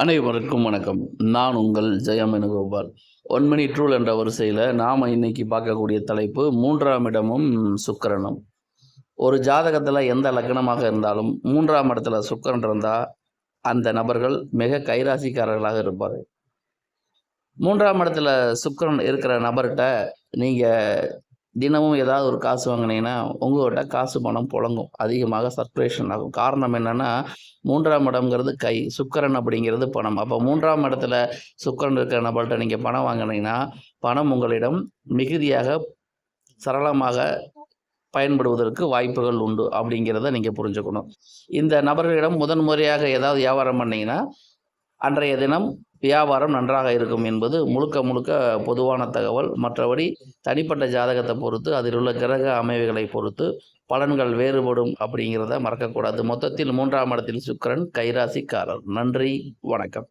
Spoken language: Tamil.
அனைவருக்கும் வணக்கம். நான் உங்கள் ஜெயமனுகோபால் ஒன் மணி ட்ரூல் என்ற வரிசையில் நாம் இன்னைக்கு பார்க்கக்கூடிய தலைப்பு மூன்றாம் இடமும் சுக்கரனும். ஒரு ஜாதகத்தில் எந்த லக்னமாக இருந்தாலும் மூன்றாம் இடத்துல சுக்கரன் இருந்தால் அந்த நபர்கள் மிக கைராசிக்காரர்களாக இருப்பார் மூன்றாம் இடத்துல சுக்கிரன் இருக்கிற நபர்கிட்ட நீங்கள் தினமும் ஏதாவது ஒரு காசு வாங்கினீங்கன்னா உங்கள்கிட்ட காசு பணம் புழங்கும். அதிகமாக சர்க்குலேஷன் ஆகும். காரணம் என்னென்னா மூன்றாம் இடம்ங்கிறது கை சுக்கரன் அப்படிங்கிறது பணம். அப்போ மூன்றாம் இடத்துல சுக்கரன் இருக்கிற நபர்கிட்ட நீங்கள் பணம் வாங்கினீங்கன்னா பணம் உங்களிடம் மிகுதியாக சரளமாக பயன்படுவதற்கு வாய்ப்புகள் உண்டு அப்படிங்கிறத நீங்கள் புரிஞ்சுக்கணும். இந்த நபர்களிடம் முதன் முறையாக ஏதாவது வியாபாரம் பண்ணிங்கன்னா அன்றைய தினம் வியாபாரம் நன்றாக இருக்கும் என்பது முழுக்க முழுக்க பொதுவான தகவல். மற்றபடி தனிப்பட்ட ஜாதகத்தை பொறுத்து அதில் உள்ள கிரக அமைவுகளை பொறுத்து பலன்கள் வேறுபடும் அப்படிங்கிறத மறக்கக்கூடாது. மொத்தத்தில் மூன்றாம் இடத்தில் சுக்கிரன் கைராசிக்காரர். நன்றி வணக்கம்.